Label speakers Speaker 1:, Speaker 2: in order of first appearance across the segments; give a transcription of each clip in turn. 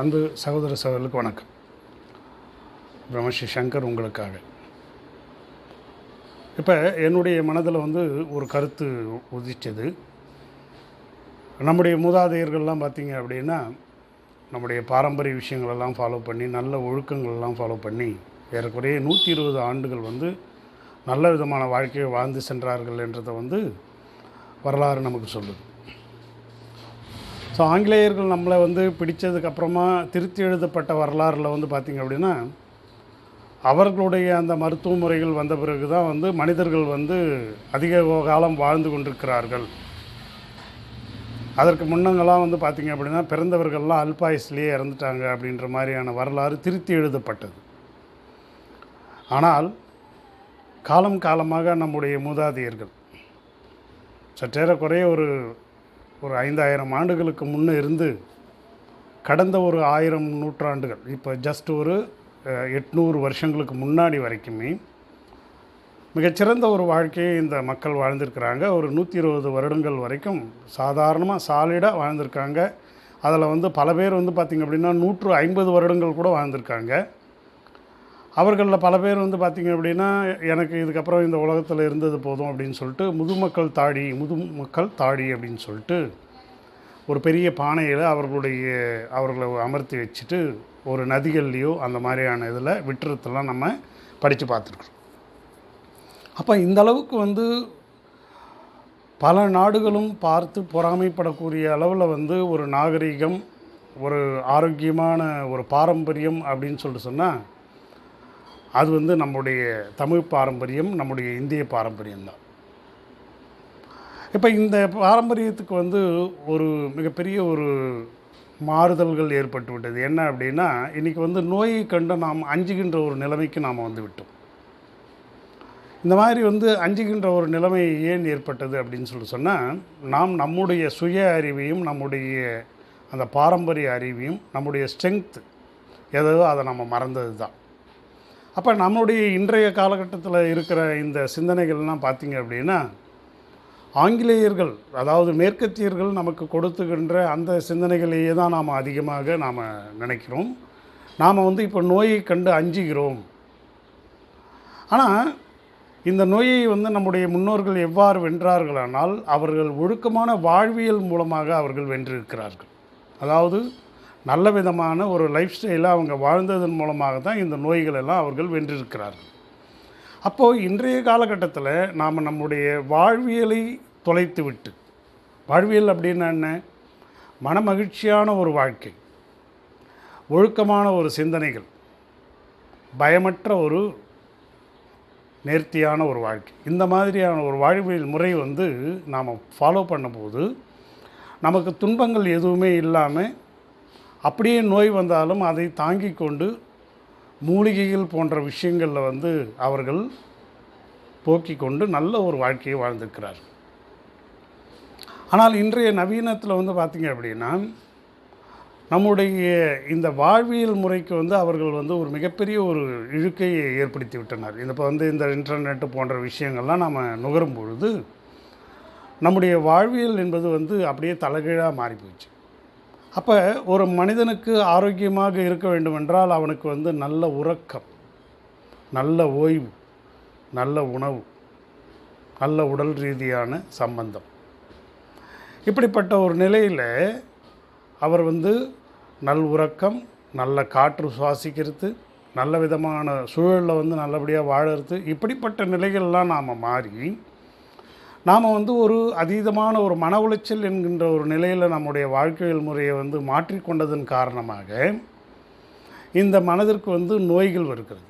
Speaker 1: அன்பு சகோதர சகோதரர்களுக்கு வணக்கம். பிரம்மஸ்ரீ சங்கர் உங்களுக்காக. இப்போ என்னுடைய மனதில் வந்து ஒரு கருத்து உதிச்சது. நம்முடைய மூதாதையர்கள்லாம் பார்த்தீங்க அப்படின்னா நம்முடைய பாரம்பரிய விஷயங்களெல்லாம் ஃபாலோ பண்ணி நல்ல ஒழுக்கங்கள்லாம் ஃபாலோ பண்ணி ஏறக்குறைய நூற்றி இருபது ஆண்டுகள் வந்து நல்ல விதமான வாழ்க்கையை வாழ்ந்து சென்றார்கள் என்றதை வந்து வரலாறு நமக்கு சொல்லுது. ஸோ ஆங்கிலேயர்கள் நம்மளை வந்து பிடித்ததுக்கப்புறமா திருத்தி எழுதப்பட்ட வரலாறில் வந்து பார்த்திங்க அப்படின்னா அவர்களுடைய அந்த மருத்துவ முறைகள் வந்த பிறகு தான் வந்து மனிதர்கள் வந்து அதிக காலம் வாழ்ந்து கொண்டிருக்கிறார்கள். அதற்கு முன்னங்களாம் வந்து பார்த்திங்க அப்படின்னா பிறந்தவர்கள்லாம் அல்பாயுஸ்லேயே இறந்துட்டாங்க அப்படின்ற மாதிரியான வரலாறு திருத்தி எழுதப்பட்டது. ஆனால் காலம் காலமாக நம்முடைய மூதாதையர்கள் சற்றேறக்குறைய ஒரு ஒரு ஐந்தாயிரம் ஆண்டுகளுக்கு முன்னே இருந்து கடந்த ஒரு ஆயிரம் நூற்றாண்டுகள் இப்போ ஜஸ்ட் ஒரு எட்நூறு வருஷங்களுக்கு முன்னாடி வரைக்குமே மிகச்சிறந்த ஒரு வாழ்க்கையை இந்த மக்கள் வாழ்ந்திருக்கிறாங்க. ஒரு நூற்றி இருபது வருடங்கள் வரைக்கும் சாதாரணமாக சாலிடாக வாழ்ந்திருக்காங்க. அதில் வந்து பல பேர் வந்து பார்த்திங்க அப்படின்னா நூற்று ஐம்பது வருடங்கள் கூட வாழ்ந்திருக்காங்க. அவர்களில் பல பேர் வந்து பார்த்திங்க அப்படின்னா எனக்கு இதுக்கப்புறம் இந்த உலகத்தில் இருந்தது போதும் அப்படின்னு சொல்லிட்டு முதுமக்கள் தாடி முதுமக்கள் தாடி அப்படின்னு சொல்லிட்டு ஒரு பெரிய பானையில் அவர்களுடைய அவர்களை அமர்த்தி வச்சுட்டு ஒரு நதிகள்லேயோ அந்த மாதிரியான இதில் விட்டுறதெல்லாம் நம்ம படித்து பார்த்துருக்குறோம் அப்போ இந்த அளவுக்கு வந்து பல நாடுகளும் பார்த்து பொறாமைப்படக்கூடிய அளவில் வந்து ஒரு நாகரிகம் ஒரு ஆரோக்கியமான ஒரு பாரம்பரியம் அப்படின்னு சொல்லிட்டு சொன்னால் அது வந்து நம்முடைய தமிழ் பாரம்பரியம் நம்முடைய இந்திய பாரம்பரியம் தான். இப்போ இந்த பாரம்பரியத்துக்கு வந்து ஒரு மிகப்பெரிய ஒரு மாறுதல்கள் ஏற்பட்டு விட்டது. என்ன அப்படின்னா இன்றைக்கி வந்து நோயை கண்டு நாம் அஞ்சுகின்ற ஒரு நிலைமைக்கு நாம் வந்து விட்டோம். இந்த மாதிரி வந்து அஞ்சுகின்ற ஒரு நிலைமை ஏன் ஏற்பட்டது அப்படின்னு சொல்லி சொன்னால் நாம் நம்முடைய சுய அறிவையும் நம்முடைய அந்த பாரம்பரிய அறிவையும் நம்முடைய ஸ்ட்ரென்த் ஏதோ அதை நம்ம மறந்தது தான் அப்போ நம்முடைய இன்றைய காலகட்டத்தில் இருக்கிற இந்த சிந்தனைகள்லாம் பார்த்தீங்க அப்படின்னா ஆங்கிலேயர்கள் அதாவது மேற்கத்தியர்கள் நமக்கு கொடுத்துக்கின்ற அந்த சிந்தனைகளையே தான் நாம் அதிகமாக நாம் நினைக்கிறோம். நாம் வந்து இப்போ நோயை கண்டு அஞ்சுகிறோம். ஆனால் இந்த நோயை வந்து நம்முடைய முன்னோர்கள் எவ்வாறு வென்றார்களானால் அவர்கள் ஒழுக்கமான வாழ்வியல் மூலமாக அவர்கள் வென்றிருக்கிறார்கள். அதாவது நல்ல விதமான ஒரு லைஃப் ஸ்டைலை அவங்க வாழ்ந்ததன் மூலமாக தான் இந்த நோய்கள் எல்லாம் அவர்கள் வென்றிருக்கிறார்கள். அப்போது இன்றைய காலகட்டத்தில் நாம் நம்முடைய வாழ்வியலை தொலைத்து விட்டு வாழ்வியல் அப்படின்னா என்ன? மனமகிழ்ச்சியான ஒரு வாழ்க்கை ஒழுக்கமான ஒரு சிந்தனைகள் பயமற்ற ஒரு நேர்த்தியான ஒரு வாழ்க்கை. இந்த மாதிரியான ஒரு வாழ்வியல் முறை வந்து நாம் ஃபாலோ பண்ணும்போது நமக்கு துன்பங்கள் எதுவுமே இல்லாமல் அப்படியே நோய் வந்தாலும் அதை தாங்கிக் கொண்டு மூலிகைகள் போன்ற விஷயங்களில் வந்து அவர்கள் போக்கிக் கொண்டு நல்ல ஒரு வாழ்க்கையை வாழ்ந்திருக்கிறார். ஆனால் இன்றைய நவீனத்தில் வந்து பார்த்திங்க அப்படின்னா நம்முடைய இந்த வாழ்வியல் முறைக்கு வந்து அவர்கள் வந்து ஒரு மிகப்பெரிய ஒரு இழுக்கையை ஏற்படுத்தி விட்டனர். இந்த இப்போ வந்து இந்த இன்டர்நெட்டு போன்ற விஷயங்கள்லாம் நாம் நுகரும் பொழுது நம்முடைய வாழ்வியல் என்பது வந்து அப்படியே தலைகீழாக மாறி போச்சு அப்போ ஒரு மனிதனுக்கு ஆரோக்கியமாக இருக்க வேண்டுமென்றால் அவனுக்கு வந்து நல்ல உறக்கம் நல்ல ஓய்வு நல்ல உணவு நல்ல உடல் ரீதியான சம்பந்தம். இப்படிப்பட்ட ஒரு நிலையில் அவர் வந்து நல் உறக்கம் நல்ல காற்று சுவாசிக்கிறது நல்ல விதமான சூழலில் வந்து நல்லபடியாக வாழறது இப்படிப்பட்ட நிலைகள்லாம் நாம் மாறி நாம் வந்து ஒரு அதீதமான ஒரு மன உளைச்சல் என்கின்ற ஒரு நிலையில் நம்முடைய வாழ்க்கையல் முறையை வந்து மாற்றிக்கொண்டதன் காரணமாக இந்த மனதிற்கு வந்து நோய்கள் வருகிறது.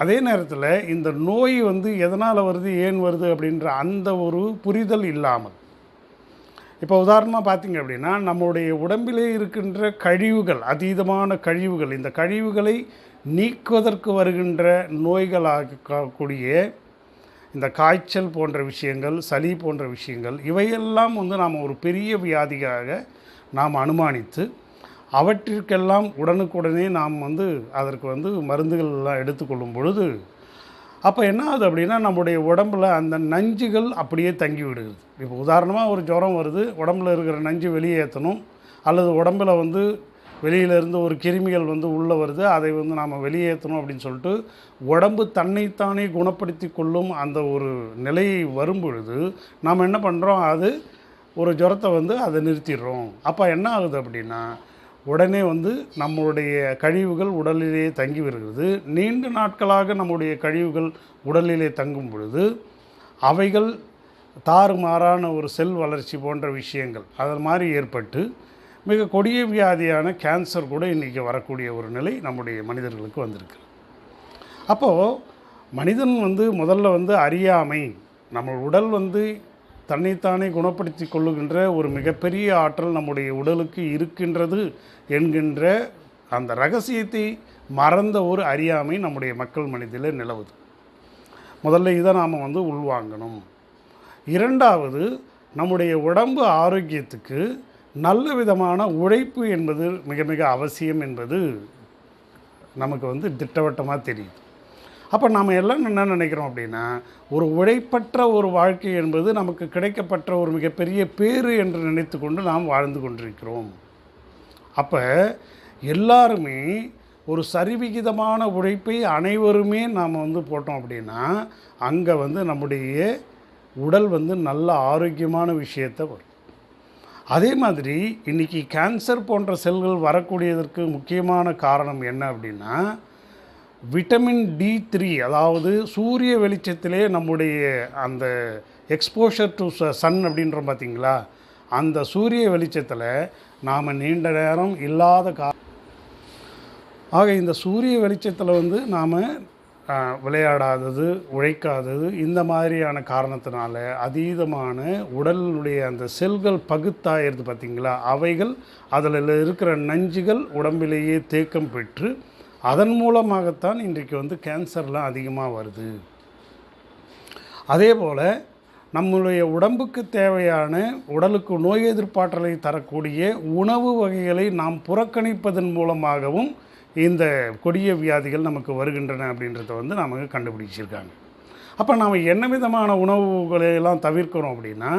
Speaker 1: அதே நேரத்தில் இந்த நோய் வந்து எதனால் வருது ஏன் வருது அப்படின்ற அந்த ஒரு புரிதல் இல்லாமல். இப்போ உதாரணமாக பார்த்தீங்க அப்படின்னா நம்முடைய உடம்பிலே இருக்கின்ற கழிவுகள் அதீதமான கழிவுகள் இந்த கழிவுகளை நீக்குவதற்கு வருகின்ற நோய்களாகக்கூடிய இந்த காய்ச்சல் போன்ற விஷயங்கள் சளி போன்ற விஷயங்கள் இவையெல்லாம் வந்து நாம் ஒரு பெரிய வியாதியாக நாம் அனுமானித்து அவற்றிற்கெல்லாம் உடனுக்குடனே நாம் வந்து அதற்கு வந்து மருந்துகள் எல்லாம் எடுத்துக்கொள்ளும் பொழுது அப்போ என்ன ஆகுது அப்படின்னா நம்முடைய உடம்புல அந்த நஞ்சுகள் அப்படியே தங்கி விடுகிறது. இப்போ உதாரணமாக ஒரு ஜுரம் வருது உடம்புல இருக்கிற நஞ்சு வெளியேற்றணும் அல்லது உடம்புல வந்து வெளியிலேருந்து ஒரு கிருமிகள் வந்து உள்ளே வருது அதை வந்து நாம் வெளியேற்றணும் அப்படின்னு சொல்லிட்டு உடம்பு தன்னைத்தானே குணப்படுத்தி கொள்ளும் அந்த ஒரு நிலை வரும் பொழுது நாம் என்ன பண்ணுறோம் அது ஒரு ஜுரத்தை வந்து அதை நிறுத்திடுறோம். அப்போ என்ன ஆகுது அப்படின்னா உடனே வந்து நம்மளுடைய கழிவுகள் உடலிலேயே தங்கி வருகிறது. நீண்ட நாட்களாக நம்முடைய கழிவுகள் உடலிலே தங்கும் பொழுது அவைகள் தாறுமாறான ஒரு செல் வளர்ச்சி போன்ற விஷயங்கள் அது மாதிரி ஏற்பட்டு மிக கொடிய வியாதியான கேன்சர் கூட இன்றைக்கி வரக்கூடிய ஒரு நிலை நம்முடைய மனிதர்களுக்கு வந்திருக்கு. அப்போது மனிதன் வந்து முதல்ல வந்து அறியாமை நம்ம உடல் வந்து தன்னைத்தானே குணப்படுத்தி கொள்ளுகின்ற ஒரு மிகப்பெரிய ஆற்றல் நம்முடைய உடலுக்கு இருக்கின்றது என்கின்ற அந்த ரகசியத்தை மறந்த ஒரு அறியாமை நம்முடைய மக்கள் மனிதில் நிலவுது. முதல்ல இதை நாம் வந்து உள்வாங்கணும். இரண்டாவது நம்முடைய உடம்பு ஆரோக்கியத்துக்கு நல்ல விதமான உழைப்பு என்பது மிக மிக அவசியம் என்பது நமக்கு வந்து திட்டவட்டமாக தெரியுது. அப்போ நாம் எல்லாம் என்ன நினைக்கிறோம் அப்படின்னா ஒரு உழைப்பற்ற ஒரு வாழ்க்கை என்பது நமக்கு கிடைக்கப்பட்ட ஒரு மிகப்பெரிய பேறு என்று நினைத்து கொண்டு நாம் வாழ்ந்து கொண்டிருக்கிறோம். அப்போ எல்லாருமே ஒரு சரிவிகிதமான உழைப்பை அனைவருமே நாம் வந்து போட்டோம் அப்படின்னா அங்கே வந்து நம்முடைய உடல் வந்து நல்ல ஆரோக்கியமான விஷயத்தை வரும். அதே மாதிரி இன்றைக்கி கேன்சர் போன்ற செல்கள் வரக்கூடியதற்கு முக்கியமான காரணம் என்ன அப்படின்னா விட்டமின் டி த்ரீ அதாவது சூரிய வெளிச்சத்திலே நம்முடைய அந்த எக்ஸ்போஷர் டு சன் அப்படின்றோம் பார்த்தீங்களா அந்த சூரிய வெளிச்சத்தில் நாம் நீண்ட நேரம் இல்லாத கா ஆக இந்த சூரிய வெளிச்சத்தில் வந்து நாம் விளையாடாதது உழைக்காதது இந்த மாதிரியான காரணத்தினால அதீதமான உடலுடைய அந்த செல்கள் பகுத்தாயிருது பார்த்திங்களா? அவைகள் அதில் இருக்கிற நஞ்சுகள் உடம்பிலேயே தேக்கம் பெற்று அதன் மூலமாகத்தான் இன்றைக்கு வந்து கேன்சர்லாம் அதிகமாக வருது. அதே போல் நம்மளுடைய உடம்புக்கு தேவையான உடலுக்கு நோய் எதிர்ப்பாற்றலை தரக்கூடிய உணவு வகைகளை நாம் புறக்கணிப்பதன் மூலமாகவும் இந்த கொடிய வியாதிகள் நமக்கு வருகின்றன அப்படின்றத வந்து நமக்கு கண்டுபிடிச்சிருக்காங்க. அப்போ நாம் என்ன விதமான உணவுகளை எல்லாம் தவிர்க்கிறோம் அப்படின்னா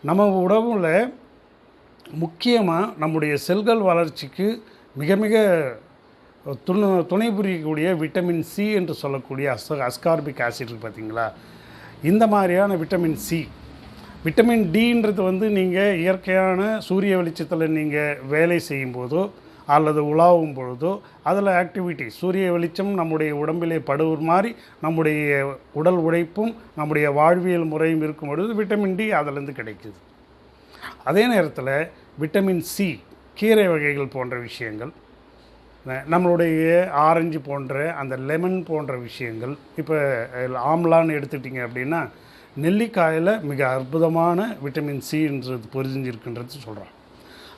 Speaker 1: நம்ம உணவில் முக்கியமாக நம்முடைய செல்கள் வளர்ச்சிக்கு மிக மிக துணு துணை புரியக்கூடிய விட்டமின் சி என்று சொல்லக்கூடிய அஸ் அஸ்கார்பிக் ஆசிட் பார்த்திங்களா இந்த மாதிரியான விட்டமின் சி விட்டமின் டின்றது வந்து நீங்கள் இயற்கையான சூரிய வெளிச்சத்தில் நீங்கள் வேலை செய்யும்போதோ அல்லது உலாவும் பொழுதோ அதில் ஆக்டிவிட்டி சூரிய வெளிச்சம் நம்முடைய உடம்பிலே படுவர் மாதிரி நம்முடைய உடல் உழைப்பும் நம்முடைய வாழ்வியல் முறையும் இருக்கும் பொழுது விட்டமின் டி அதிலேருந்து கிடைக்குது. அதே நேரத்தில் விட்டமின் சி கீரை வகைகள் போன்ற விஷயங்கள் நம்மளுடைய ஆரஞ்சு போன்ற அந்த லெமன் போன்ற விஷயங்கள் இப்போ ஆம்லான்னு எடுத்துட்டிங்க அப்படின்னா நெல்லிக்காயில் மிக அற்புதமான விட்டமின் சின்றது பொரிஞ்சிருக்குன்றது சொல்கிறாங்க.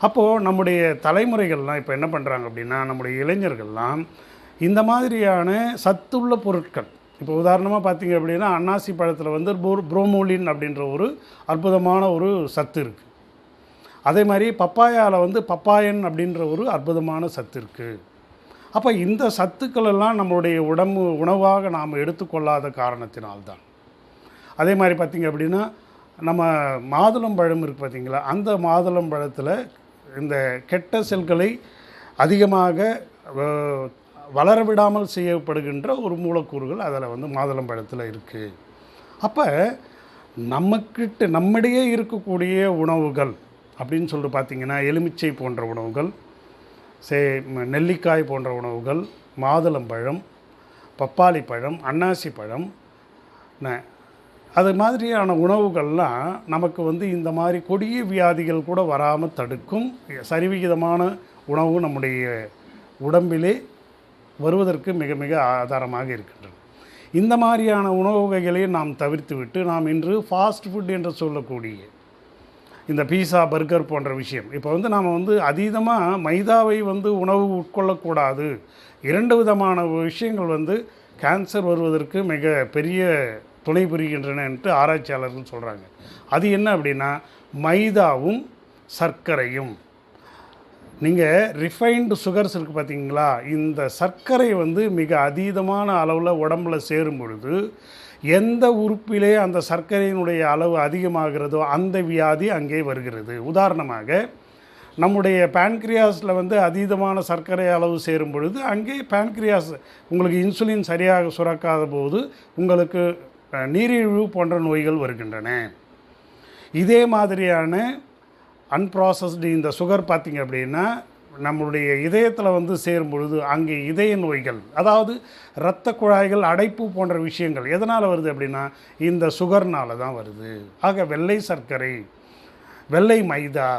Speaker 1: அப்போது நம்முடைய தலைமுறைகள்லாம் இப்போ என்ன பண்ணுறாங்க அப்படின்னா நம்முடைய இளைஞர்கள்லாம் இந்த மாதிரியான சத்துள்ள பொருட்கள் இப்போ உதாரணமாக பார்த்தீங்க அப்படின்னா அன்னாசி பழத்தில் வந்து புரோமோலின் அப்படின்ற ஒரு அற்புதமான ஒரு சத்து இருக்குது அதே மாதிரி பப்பாயாவில் வந்து பப்பாயன் அப்படின்ற ஒரு அற்புதமான சத்து இருக்குது அப்போ இந்த சத்துக்கள் எல்லாம் நம்மளுடைய உடம்பு உணவாக நாம் எடுத்துக்கொள்ளாத காரணத்தினால்தான். அதே மாதிரி பார்த்திங்க அப்படின்னா நம்ம மாதுளம்பழம் இருக்குது பார்த்திங்களா அந்த மாதுளம்பழத்தில் இந்த கெட்ட செல்களை அதிகமாக வளர விடாமல் செய்யப்படுகின்ற ஒரு மூலக்கூறுகள் அதில் வந்து மாதுளம்பழத்தில் இருக்குது அப்போ நம்மக்கிட்ட நம்மிடையே இருக்கக்கூடிய உணவுகள் அப்படின்னு சொல்லிட்டு பார்த்திங்கன்னா எலுமிச்சை போன்ற உணவுகள் சே நெல்லிக்காய் போன்ற உணவுகள் மாதுளம்பழம் பப்பாளி பழம் அன்னாசி பழம் அது மாதிரியான உணவுகள்லாம் நமக்கு வந்து இந்த மாதிரி கொடிய வியாதிகள் கூட வராமல் தடுக்கும். சரிவிகிதமான உணவு நம்முடைய உடம்பிலே வருவதற்கு மிக மிக ஆதாரமாக இருக்கின்றன இந்த மாதிரியான உணவு வகைகளை நாம் தவிர்த்து விட்டு நாம் இன்று ஃபாஸ்ட் ஃபுட் என்று சொல்லக்கூடிய இந்த பீஸா பர்கர் போன்ற விஷயம். இப்போ வந்து நாம் வந்து அதீதமாக மைதாவை வந்து உணவு உட்கொள்ளக்கூடாது. இரண்டு விதமான விஷயங்கள் வந்து கேன்சர் வருவதற்கு மிக பெரிய துணை புரிகின்றன என்று ஆராய்ச்சியாளர்கள் சொல்கிறாங்க அது என்ன அப்படின்னா மைதாவும் சர்க்கரையும். நீங்கள் ரிஃபைன்டு சுகர்ஸ் இருக்குது பார்த்தீங்களா? இந்த சர்க்கரை வந்து மிக அதீதமான அளவில் உடம்பில் சேரும் பொழுது எந்த உறுப்பிலே அந்த சர்க்கரையினுடைய அளவு அதிகமாகிறதோ அந்த வியாதி அங்கே வருகிறது. உதாரணமாக நம்முடைய பேன்க்ரியாஸில் வந்து அதீதமான சர்க்கரை அளவு சேரும் பொழுது அங்கே பேன்க்ரியாஸ் உங்களுக்கு இன்சுலின் சரியாக சுரக்காத போது உங்களுக்கு நீரிழிவு போன்ற நோய்கள் வருகின்றன. இதே மாதிரியான அன்ப்ராசஸ்டு இந்த சுகர் பார்த்திங்க அப்படின்னா நம்மளுடைய இதயத்தில் வந்து சேரும் பொழுது அங்கே இதய நோய்கள் அதாவது இரத்த குழாய்கள் அடைப்பு போன்ற விஷயங்கள் எதனால் வருது அப்படின்னா இந்த சுகர்னால தான் வருது. ஆக வெள்ளை சர்க்கரை வெள்ளை மைதா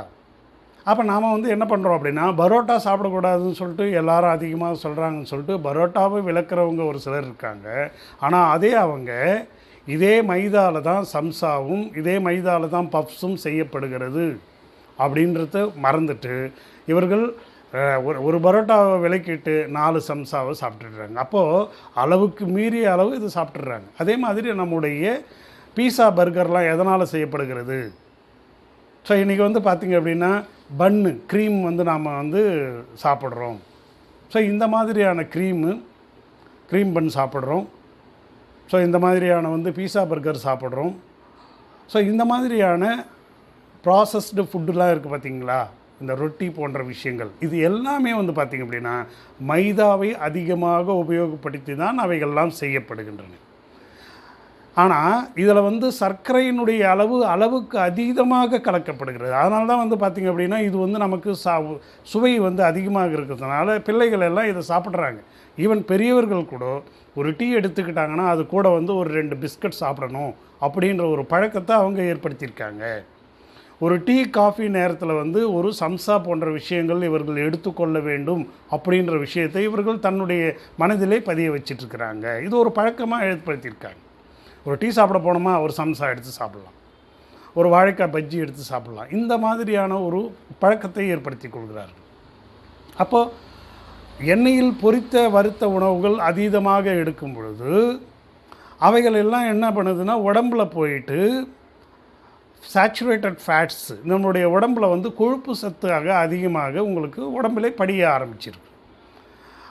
Speaker 1: அப்போ நாம் வந்து என்ன பண்ணுறோம் அப்படின்னா பரோட்டா சாப்பிடக்கூடாதுன்னு சொல்லிட்டு எல்லாரும் அதிகமாக சொல்கிறாங்கன்னு சொல்லிட்டு பரோட்டாவை விளக்குறவங்க ஒரு சிலர் இருக்காங்க. ஆனால் அதே அவங்க இதே மைதாவில் தான் சம்சாவும் இதே மைதாவில் தான் பப்ஸும் செய்யப்படுகிறது அப்படின்றத மறந்துட்டு இவர்கள் ஒரு ஒரு பரோட்டாவை விலக்கிட்டு நாலு சம்சாவை சாப்பிட்டுடுறாங்க. அப்போது அளவுக்கு மீறிய அளவு இது சாப்பிட்டுடுறாங்க. அதே மாதிரி நம்முடைய பீஸா பர்கர்லாம் எதனால் செய்யப்படுகிறது? ஸோ இன்றைக்கி வந்து பார்த்திங்க அப்படின்னா பன்னு க்ரீம் வந்து நாம் வந்து சாப்பிட்றோம். ஸோ இந்த மாதிரியான க்ரீமு க்ரீம் பன் சாப்பிட்றோம். ஸோ இந்த மாதிரியான வந்து பீஸா பர்கர் சாப்பிட்றோம். ஸோ இந்த மாதிரியான ப்ராசஸ்டு ஃபுட்டுலாம் இருக்குது பார்த்தீங்களா இந்த ரொட்டி போன்ற விஷயங்கள். இது எல்லாமே வந்து பார்த்திங்க அப்படின்னா மைதாவை அதிகமாக உபயோகப்படுத்தி தான் அவைகள்லாம் செய்யப்படுகின்றன. ஆனால் இதில் வந்து சர்க்கரையினுடைய அளவு அளவுக்கு அதீதமாக கலக்கப்படுகிறது. அதனால தான் வந்து பார்த்திங்க அப்படின்னா இது வந்து நமக்கு சா சுவை வந்து அதிகமாக இருக்கிறதுனால பிள்ளைகள் எல்லாம் இதை சாப்பிட்றாங்க. ஈவன் பெரியவர்கள் கூட ஒரு டீ எடுத்துக்கிட்டாங்கன்னா அது கூட வந்து ஒரு ரெண்டு பிஸ்கட் சாப்பிடணும் அப்படின்ற ஒரு பழக்கத்தை அவங்க ஏற்படுத்தியிருக்காங்க. ஒரு டீ காஃபி நேரத்தில் வந்து ஒரு சம்சா போன்ற விஷயங்கள் இவர்கள் எடுத்துக்கொள்ள வேண்டும் அப்படின்ற விஷயத்தை இவர்கள் தன்னுடைய மனதிலே பதிய வச்சிட்ருக்கிறாங்க. இது ஒரு பழக்கமாக ஏற்படுத்தியிருக்காங்க. ஒரு டீ சாப்பிட போனோமா ஒரு சம்சா எடுத்து சாப்பிட்லாம். ஒரு வாழைக்காய் பஜ்ஜி எடுத்து சாப்பிட்லாம். இந்த மாதிரியான ஒரு பழக்கத்தை ஏற்படுத்தி கொள்கிறார்கள். அப்போது எண்ணெயில் பொரித்த வறுத்த உணவுகள் அதீதமாக எடுக்கும் பொழுது அவைகள் எல்லாம் என்ன பண்ணுதுன்னா உடம்புல போயிட்டு சேச்சுரேட்டட் ஃபேட்ஸ் நம்மளுடைய உடம்புல வந்து கொழுப்பு சத்தாக அதிகமாக உங்களுக்கு உடம்பிலே படிய ஆரம்பிச்சிருக்கு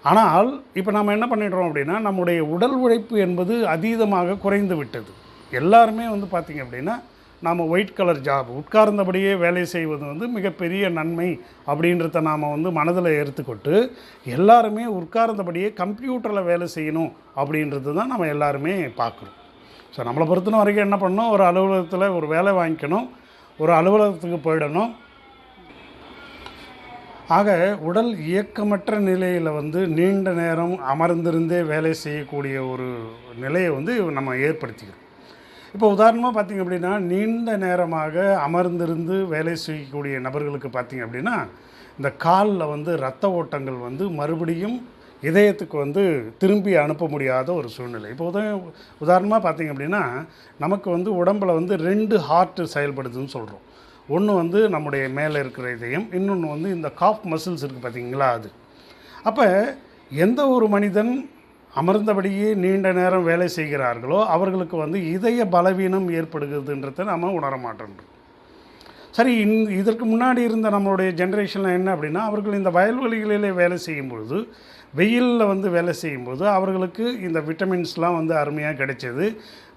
Speaker 1: ஆனால் இப்போ நம்ம என்ன பண்ணிடுறோம் அப்படின்னா நம்முடைய உடல் உழைப்பு என்பது அதீதமாக குறைந்து விட்டது. எல்லாருமே வந்து பார்த்திங்க அப்படின்னா நாம் ஒயிட் கலர் ஜாப் உட்கார்ந்தபடியே வேலை செய்வது வந்து மிகப்பெரிய நன்மை அப்படின்றத நாம் வந்து மனதில் எடுத்துக்கொண்டு எல்லாருமே உட்கார்ந்தபடியே கம்ப்யூட்டரில் வேலை செய்யணும் அப்படின்றது தான் நம்ம எல்லாருமே பார்க்குறோம். ஸோ நம்மளை பொறுத்தன வரைக்கும் என்ன பண்ணணும்? ஒரு அலுவலகத்தில் ஒரு வேலை வாங்கிக்கணும். ஒரு அலுவலகத்துக்கு போயிடணும். ஆக உடல் இயக்கமற்ற நிலையில் வந்து நீண்ட நேரம் அமர்ந்திருந்தே வேலை செய்யக்கூடிய ஒரு நிலையை வந்து நம்ம ஏற்படுத்திக்கிறோம். இப்போ உதாரணமாக பார்த்திங்க அப்படின்னா நீண்ட நேரமாக அமர்ந்திருந்து வேலை செய்யக்கூடிய நபர்களுக்கு பார்த்திங்க அப்படின்னா இந்த காலில் வந்து இரத்த ஓட்டங்கள் வந்து மறுபடியும் இதயத்துக்கு வந்து திரும்பி அனுப்ப முடியாத ஒரு சூழ்நிலை. இப்போ உதா உதாரணமாக பார்த்திங்க அப்படின்னா நமக்கு வந்து உடம்பில் வந்து ரெண்டு ஹார்ட் செயல்படுதுன்னு சொல்கிறோம் ஒன்று வந்து நம்முடைய மேலே இருக்கிற இதயம் இன்னொன்று வந்து இந்த காஃப் மசில்ஸ் இருக்குது பார்த்தீங்களா அது. அப்போ எந்த ஒரு மனிதன் அமர்ந்தபடியே நீண்ட நேரம் வேலை செய்கிறார்களோ அவர்களுக்கு வந்து இதய பலவீனம் ஏற்படுகிறதுன்றதை நம்ம உணர மாட்டோன்றோம் சரி இன் இதற்கு முன்னாடி இருந்த நம்மளுடைய ஜென்ரேஷனில் என்ன அப்படின்னா அவர்கள் இந்த வயல்வெளிகளிலே வேலை செய்யும் பொழுது வெயிலில் வந்து வேலை செய்யும்போது அவர்களுக்கு இந்த விட்டமின்ஸ்லாம் வந்து அருமையாக கிடைச்சது.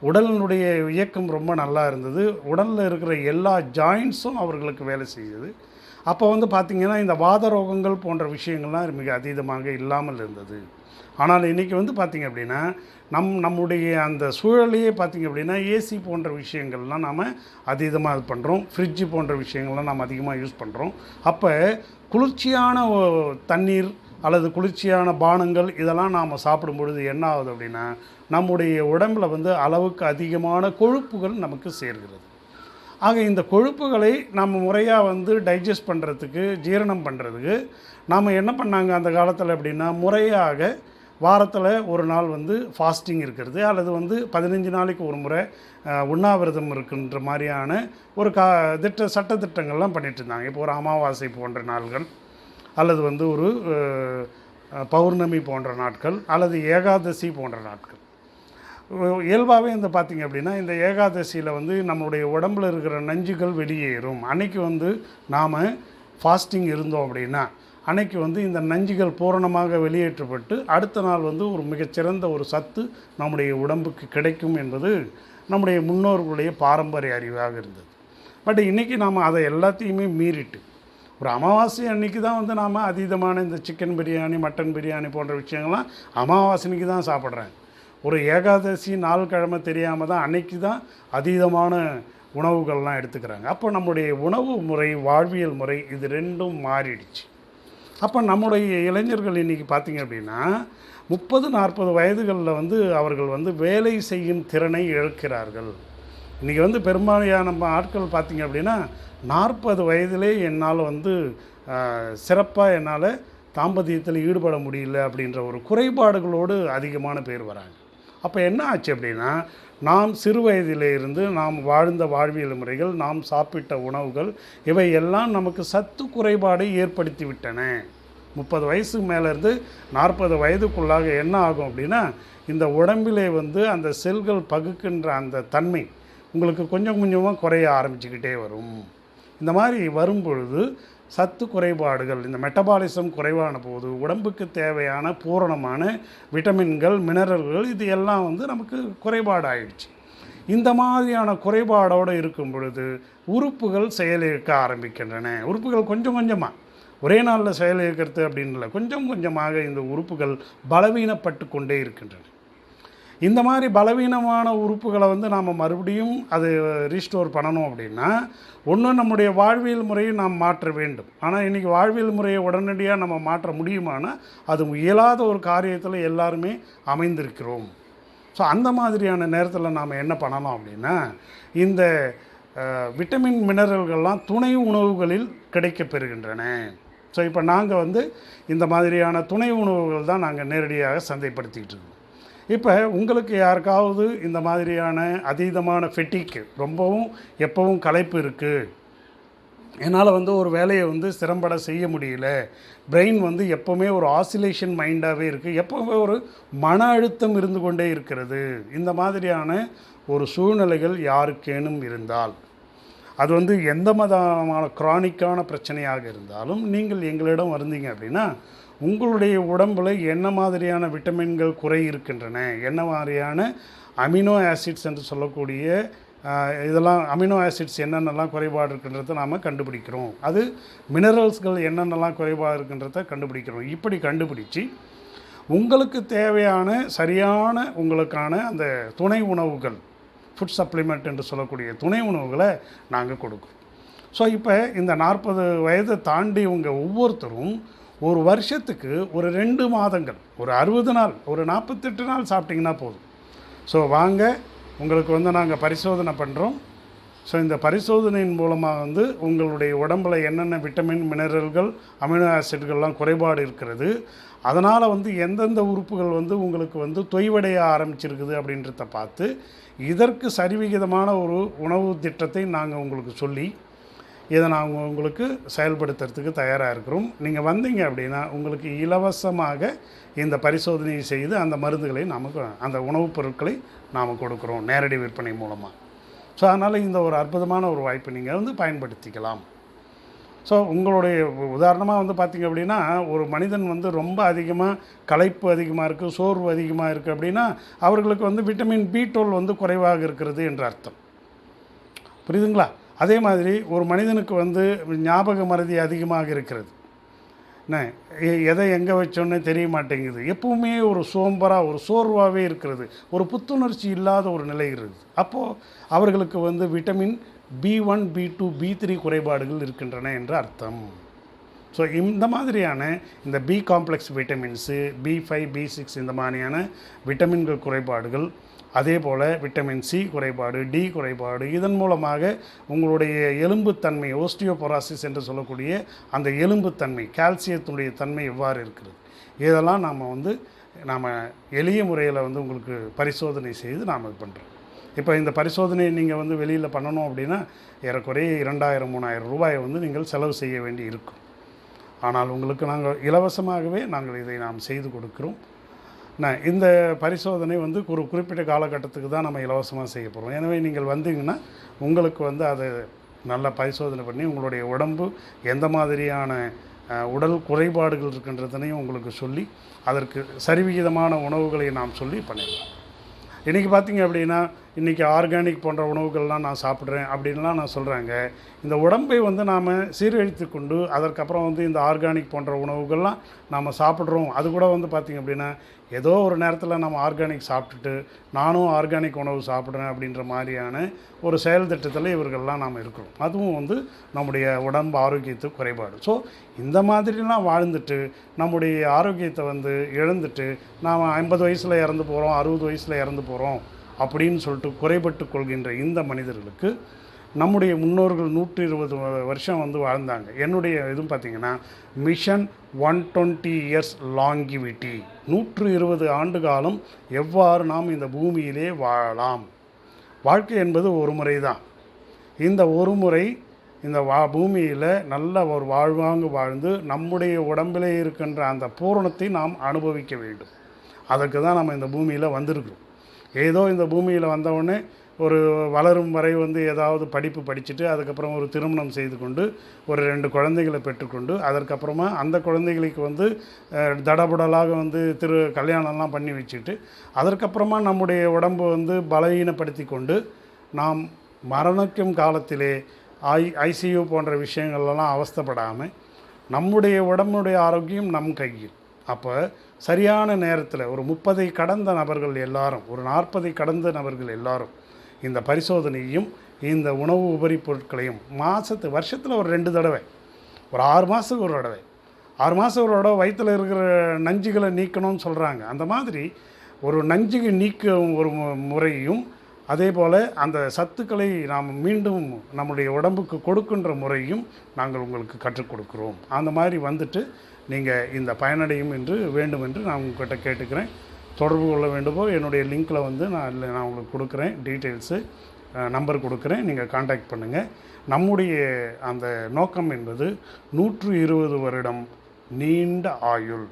Speaker 1: உடலினுடைய இயக்கம் ரொம்ப நல்லா இருந்தது. உடலில் இருக்கிற எல்லா ஜாயின்ஸும் அவர்களுக்கு வேலை செய்யுது அப்போ வந்து பார்த்திங்கன்னா இந்த வாத ரோகங்கள் போன்ற விஷயங்கள்லாம் மிக அதீதமாக இல்லாமல் இருந்தது. ஆனால் இன்றைக்கி வந்து பார்த்திங்க அப்படின்னா நம் நம்முடைய அந்த சூழலையே பார்த்திங்க அப்படின்னா ஏசி போன்ற விஷயங்கள்லாம் நாம் அதீதமாக இது பண்ணுறோம் ஃப்ரிட்ஜு போன்ற விஷயங்கள்லாம் நாம் அதிகமாக யூஸ் பண்ணுறோம் அப்போ குளிர்ச்சியான தண்ணீர் அல்லது குளிர்ச்சியான பானங்கள் இதெல்லாம் நாம் சாப்பிடும் பொழுது என்ன ஆகுது அப்படின்னா நம்முடைய உடம்புல வந்து அளவுக்கு அதிகமான கொழுப்புகள் நமக்கு சேர்கிறது. ஆக இந்த கொழுப்புகளை நம்ம முறையாக வந்து டைஜஸ்ட் பண்ணுறதுக்கு ஜீரணம் பண்ணுறதுக்கு நாம் என்ன பண்ணாங்க அந்த காலத்தில் அப்படின்னா முறையாக வாரத்தில் ஒரு நாள் வந்து ஃபாஸ்டிங் இருக்கிறது அல்லது வந்து பதினஞ்சு நாளைக்கு ஒரு முறை உண்ணாவிரதம் இருக்குன்ற மாதிரியான ஒரு கா திட்ட சட்டத்திட்டங்கள்லாம் பண்ணிட்டு இருந்தாங்க. இப்போ ஒரு அமாவாசை போன்ற நாள்கள் அல்லது வந்து ஒரு பௌர்ணமி போன்ற நாட்கள் அல்லது ஏகாதசி போன்ற நாட்கள். இயல்பாகவே இந்த பார்த்திங்க அப்படின்னா இந்த ஏகாதசியில் வந்து நம்மளுடைய உடம்புல இருக்கிற நஞ்சுகள் வெளியேறும். அன்னைக்கு வந்து நாம் ஃபாஸ்டிங் இருந்தோம் அப்படின்னா அன்னைக்கு வந்து இந்த நஞ்சுகள் பூரணமாக வெளியேற்றப்பட்டு அடுத்த நாள் வந்து ஒரு மிகச்சிறந்த ஒரு சத்து நம்முடைய உடம்புக்கு கிடைக்கும் என்பது நம்முடைய முன்னோர்களுடைய பாரம்பரிய அறிவாக இருந்தது. பட் இன்றைக்கி நாம் அதை எல்லாத்தையுமே மீறிட்டு ஒரு அமாவாசை அன்னைக்கு தான் வந்து நாம் அதீதமான இந்த சிக்கன் பிரியாணி மட்டன் பிரியாணி போன்ற விஷயங்கள்லாம் அமாவாசை அன்னைக்கு தான் சாப்பிட்றேன். ஒரு ஏகாதசி நாள் கிழமை தெரியாமல் தான் அன்னைக்கு தான் அதீதமான உணவுகள்லாம் எடுத்துக்கிறாங்க. அப்போ நம்முடைய உணவு முறை வாழ்வியல் முறை இது ரெண்டும் மாறிடுச்சு. அப்போ நம்முடைய இளைஞர்கள் இன்றைக்கி பார்த்திங்க அப்படின்னா முப்பது நாற்பது வயதுகளில் வந்து அவர்கள் வந்து வேலை செய்யும் திறனை இழக்கிறார்கள். இன்றைக்கி வந்து பெரும்பாலான நம்ம ஆட்கள் பார்த்திங்க அப்படின்னா நாற்பது வயதிலே என்னால் வந்து சிறப்பாக என்னால் தாம்பத்தியத்தில் ஈடுபட முடியல அப்படின்ற ஒரு குறைபாடுகளோடு அதிகமான பேர் வராங்க. அப்போ என்ன ஆச்சு அப்படின்னா நாம் சிறு வயதிலிருந்து நாம் வாழ்ந்த வாழ்வியல் முறைகள் நாம் சாப்பிட்ட உணவுகள் இவை எல்லாம் நமக்கு சத்து குறைபாடை ஏற்படுத்தி விட்டன. முப்பது வயசுக்கு மேலேருந்து நாற்பது வயதுக்குள்ளாக என்ன ஆகும் அப்படின்னா இந்த உடம்பிலே வந்து அந்த செல்கள் பகுக்கின்ற அந்த தன்மை உங்களுக்கு கொஞ்சம் கொஞ்சமாக குறைய ஆரம்பிச்சுக்கிட்டே வரும். இந்த மாதிரி வரும் பொழுது சத்து குறைபாடுகள் இந்த மெட்டபாலிசம் குறைவான போது உடம்புக்கு தேவையான பூரணமான விட்டமின்கள் மினரல்கள் இது எல்லாம் வந்து நமக்கு குறைபாடு ஆயிடுச்சு இந்த மாதிரியான குறைபாடோடு இருக்கும் பொழுது உறுப்புகள் செயலிழக்க ஆரம்பிக்கின்றன. உறுப்புகள் கொஞ்சம் கொஞ்சமாக ஒரே நாளில் செயலிழக்கிறது அப்படின்னு இல்லை கொஞ்சம் கொஞ்சமாக இந்த உறுப்புகள் பலவீனப்பட்டு கொண்டே இருக்கின்றன. இந்த மாதிரி பலவீனமான உறுப்புகளை வந்து நாம் மறுபடியும் அது ரீஸ்டோர் பண்ணணும் அப்படின்னா ஒன்று நம்முடைய வாழ்வியல் முறையை நாம் மாற்ற வேண்டும். ஆனால் இன்றைக்கி வாழ்வியல் முறையை உடனடியாக நம்ம மாற்ற முடியுமானால் அது இயலாத ஒரு காரியத்தில் எல்லாருமே அமைந்திருக்கிறோம். ஸோ அந்த மாதிரியான நேரத்தில் நாம் என்ன பண்ணலாம் அப்படின்னா இந்த விட்டமின் மினரல்கள்லாம் துணை உணவுகளில் கிடைக்கப் பெறுகின்றன. ஸோ இப்போ நாங்கள் வந்து இந்த மாதிரியான துணை உணவுகள் தான் நாங்கள் நேரடியாக சந்தைப்படுத்திக்கிட்டு இருக்கோம். இப்போ உங்களுக்கு யாருக்காவது இந்த மாதிரியான அதீதமான ஃபெட்டிக்கு ரொம்பவும் எப்பவும் களைப்பு இருக்குது என்னால் வந்து ஒரு வேலையை வந்து சிறம்பட செய்ய முடியல. பிரெயின் வந்து எப்போவுமே ஒரு ஆசிலேஷன் மைண்டாகவே இருக்குது எப்போவுமே ஒரு மன அழுத்தம் இருந்து கொண்டே இருக்கிறது. இந்த மாதிரியான ஒரு சூழ்நிலைகள் யாருக்கேனும் இருந்தால் அது வந்து எந்த மதமான குரானிக்கான பிரச்சனையாக இருந்தாலும் நீங்கள் எங்களிடம் வந்தீங்க அப்படின்னா உங்களுடைய உடம்பில் என்ன மாதிரியான விட்டமின்கள் குறை இருக்கின்றன? என்ன மாதிரியான அமினோ ஆசிட்ஸ் என்று சொல்லக்கூடிய இதெல்லாம் அமினோ ஆசிட்ஸ் என்னென்னலாம் குறைபாடு இருக்கின்றத நாம் கண்டுபிடிக்கிறோம். அது மினரல்ஸ்கள் என்னென்னலாம் குறைபாடு இருக்கின்றத கண்டுபிடிக்கிறோம். இப்படி கண்டுபிடிச்சு உங்களுக்கு தேவையான சரியான உங்களுக்கான அந்த துணை உணவுகள் ஃபுட் சப்ளிமெண்ட் என்று சொல்லக்கூடிய துணை உணவுகளை நாங்கள் கொடுக்குறோம். ஸோ இப்போ இந்த நாற்பது வயதை தாண்டி உங்கள் ஒவ்வொருத்தரும் ஒரு வருஷத்துக்கு ஒரு ரெண்டு மாதங்கள் ஒரு அறுபது நாள் ஒரு நாற்பத்தெட்டு நாள் சாப்பிட்டிங்கன்னா போதும். ஸோ வாங்க உங்களுக்கு வந்து நாங்கள் பரிசோதனை பண்ணுறோம் ஸோ இந்த பரிசோதனையின் மூலமாக வந்து உங்களுடைய உடம்புல என்னென்ன விட்டமின் மினரல்கள் அமினோ ஆசிட்கள்லாம் குறைபாடு இருக்கிறது அதனால் வந்து எந்தெந்த உறுப்புகள் வந்து உங்களுக்கு வந்து தொய்வடைய ஆரம்பிச்சிருக்குது அப்படின்றத பார்த்து இதற்கு சரிவிகிதமான ஒரு உணவு திட்டத்தை நாங்கள் உங்களுக்கு சொல்லி இதை நாங்கள் உங்களுக்கு செயல்படுத்துறதுக்கு தயாராக இருக்கிறோம். நீங்கள் வந்தீங்க அப்படின்னா உங்களுக்கு இலவசமாக இந்த பரிசோதனையை செய்து அந்த மருந்துகளை நமக்கு அந்த உணவுப் பொருட்களை நாம் கொடுக்குறோம் நேரடி விற்பனை மூலமாக ஸோ அதனால் இந்த ஒரு அற்புதமான ஒரு வாய்ப்பை நீங்கள் வந்து பயன்படுத்திக்கலாம். ஸோ உங்களுடைய உதாரணமாக வந்து பார்த்திங்க அப்படின்னா ஒரு மனிதன் வந்து ரொம்ப அதிகமாக களைப்பு அதிகமாக இருக்குது சோர்வு அதிகமாக இருக்குது அப்படின்னா அவர்களுக்கு வந்து விட்டமின் பி டுவெல் வந்து குறைவாக இருக்கிறது என்ற அர்த்தம். புரியுதுங்களா? அதே மாதிரி ஒரு மனிதனுக்கு வந்து ஞாபக மறதி அதிகமாக இருக்கிறது. என்ன? எ- எதை எங்கே வச்சோன்னே தெரிய மாட்டேங்குது. எப்பவுமே ஒரு சோம்பராக ஒரு சோர்வாகவே இருக்கிறது. ஒரு புத்துணர்ச்சி இல்லாத ஒரு நிலை இருக்குது. அப்போது அவர்களுக்கு வந்து vitamin B one B two B three குறைபாடுகள் இருக்கின்றன என்று அர்த்தம். ஸோ இந்த மாதிரியான இந்த B complex vitamins B five B six இந்த மாதிரியான விட்டமின்கள் குறைபாடுகள் அதே போல் விட்டமின் சி குறைபாடு டி குறைபாடு இதன் மூலமாக உங்களுடைய எலும்புத்தன்மை ஓஸ்டியோபொராசிஸ் என்று சொல்லக்கூடிய அந்த எலும்புத்தன்மை கால்சியத்தினுடைய தன்மை எவ்வாறு இருக்கிறது? இதெல்லாம் நாம் வந்து நாம் எளிய முறையில் வந்து உங்களுக்கு பரிசோதனை செய்து நாம் இது பண்ணுறோம் இப்போ இந்த பரிசோதனையை நீங்கள் வந்து வெளியில் பண்ணணும் அப்படின்னா ஏறக்குறைய இரண்டாயிரம் மூணாயிரம் ரூபாயை வந்து நீங்கள் செலவு செய்ய வேண்டி இருக்கும். ஆனால் உங்களுக்கு நாங்கள் இலவசமாகவே நாங்கள் இதை நாம் செய்து கொடுக்கிறோம். நான் இந்த பரிசோதனை வந்து ஒரு குறிப்பிட்ட காலகட்டத்துக்கு தான் நம்ம இலவசமாக செய்ய போகிறோம் எனவே நீங்கள் வந்தீங்கன்னா உங்களுக்கு வந்து அதை நல்லா பரிசோதனை பண்ணி உங்களுடைய உடம்பு எந்த மாதிரியான உடல் குறைபாடுகள் இருக்கின்றதனையும் உங்களுக்கு சொல்லி அதற்கு சரிவிகிதமான உணவுகளை நாம் சொல்லி பண்ணிடலாம். இன்றைக்கி பார்த்தீங்க அப்படின்னா இன்றைக்கி ஆர்கானிக் போன்ற உணவுகள்லாம் நான் சாப்பிட்றேன் அப்படின்லாம் நான் சொல்கிறாங்க இந்த உடம்பை வந்து நாம் சீரழித்து கொண்டு அதற்கப்புறம் வந்து இந்த ஆர்கானிக் போன்ற உணவுகள்லாம் நாம் சாப்பிட்றோம். அது கூட வந்து பார்த்திங்க அப்படின்னா ஏதோ ஒரு நேரத்தில் நம்ம ஆர்கானிக் சாப்பிட்டுட்டு நானும் ஆர்கானிக் உணவு சாப்பிட்றேன் அப்படின்ற மாதிரியான ஒரு செயல் திட்டத்தில் இவர்கள்லாம் நாம் இருக்கிறோம். அதுவும் வந்து நம்முடைய உடம்பு ஆரோக்கியத்து குறைபாடு. ஸோ இந்த மாதிரிலாம் வாழ்ந்துட்டு நம்முடைய ஆரோக்கியத்தை வந்து இழந்துட்டு நாம் ஐம்பது வயசில் இறந்து போகிறோம் அறுபது வயசில் இறந்து போகிறோம் அப்படின்னு சொல்லிட்டு குறைபட்டு கொள்கின்ற இந்த மனிதர்களுக்கு நம்முடைய முன்னோர்கள் நூற்றி இருபது வருஷம் வந்து வாழ்ந்தாங்க. என்னுடைய இதுவும் பார்த்திங்கன்னா mission one twenty years longevity. நூற்று இருபது ஆண்டு காலம் எவ்வாறு நாம் இந்த பூமியிலே வாழலாம்? வாழ்க்கை என்பது ஒரு முறை தான் இந்த ஒரு முறை இந்த வா பூமியில் நல்ல ஒரு வாழ்வாங்கு வாழ்ந்து நம்முடைய உடம்பிலே இருக்கின்ற அந்த பூரணத்தை நாம் அனுபவிக்க வேண்டும். அதற்கு தான் நம்ம இந்த பூமியில் வந்திருக்கிறோம். ஏதோ இந்த பூமியில் வந்தவுடனே ஒரு வளரும் வரை வந்து ஏதாவது படிப்பு படிச்சுட்டு அதுக்கப்புறம் ஒரு திருமணம் செய்து கொண்டு ஒரு ரெண்டு குழந்தைகளை பெற்றுக்கொண்டு அதற்கப்புறமா அந்த குழந்தைகளுக்கு வந்து தடபுடலாக வந்து திரு கல்யாணம்லாம் பண்ணி வச்சுட்டு அதற்கப்புறமா நம்முடைய உடம்பு வந்து பலவீனப்படுத்தி கொண்டு நாம் மரணிக்கும் காலத்திலே ஐ ஐசியூ போன்ற விஷயங்கள்லாம் அவஸ்தைப்படாமல் நம்முடைய உடம்புடைய ஆரோக்கியம் நம் கையில். அப்போ சரியான நேரத்தில் ஒரு முப்பதை கடந்த நபர்கள் எல்லாரும் ஒரு நாற்பதை கடந்த நபர்கள் எல்லாரும் இந்த பரிசோதனையும் இந்த உணவு உபரி பொருட்களையும் மாதத்து வருஷத்தில் ஒரு ரெண்டு தடவை ஒரு ஆறு மாதத்துக்கு ஒரு தடவை ஆறு மாதம் ஒரு தடவை வயிற்றில் இருக்கிற நஞ்சுகளை நீக்கணும்னு சொல்கிறாங்க அந்த மாதிரி ஒரு நஞ்சுக்கு நீக்கும் ஒரு முறையும் அதே போல் அந்த சத்துக்களை நாம் மீண்டும் நம்முடைய உடம்புக்கு கொடுக்கின்ற முறையும் நாங்கள் உங்களுக்கு கற்றுக் கொடுக்குறோம். அந்த மாதிரி வந்துட்டு நீங்கள் இந்த பயனடையும் என்று வேண்டும் என்று நான் உங்கள்கிட்ட கேட்டுக்கிறேன். தொடர்பு கொள்ள வேண்டுமோ என்னுடைய லிங்க்கில் வந்து நான் இல்லை நான் உங்களுக்கு கொடுக்குறேன். டீட்டெயில்ஸு நம்பர் கொடுக்குறேன். நீங்கள் காண்டாக்ட் பண்ணுங்கள் நம்முடைய அந்த நோக்கம் என்பது நூற்று இருபது வருடம் நீண்ட ஆயுள்.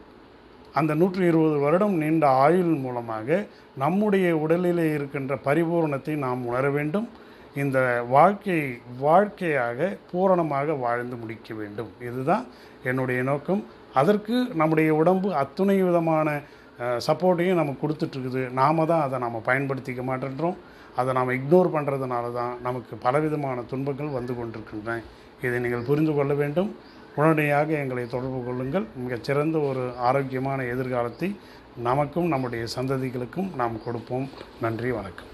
Speaker 1: அந்த நூற்றி இருபது வருடம் நீண்ட ஆயுள் மூலமாக நம்முடைய உடலிலே இருக்கின்ற பரிபூரணத்தை நாம் உணர வேண்டும். இந்த வாழ்க்கை வாழ்க்கையாக பூரணமாக வாழ்ந்து முடிக்க வேண்டும். இதுதான் என்னுடைய நோக்கம். அதற்கு நம்முடைய உடம்பு அத்துணை விதமான சப்போர்ட்டையும் நமக்கு கொடுத்துட்ருக்குது. நாம தான் அதை நாம் பயன்படுத்திக்க மாட்டேன்றோம். அதை நாம் இக்னோர் பண்ணுறதுனால தான் நமக்கு பலவிதமான துன்பங்கள் வந்து கொண்டிருக்கின்றன. இதை நீங்கள் புரிந்து கொள்ள வேண்டும். உடனடியாக எங்களை தொடர்பு கொள்ளுங்கள். மிகச்சிறந்த ஒரு ஆரோக்கியமான எதிர்காலத்தை நமக்கும் நம்முடைய சந்ததிகளுக்கும் நாம் கொடுப்போம். நன்றி வணக்கம்.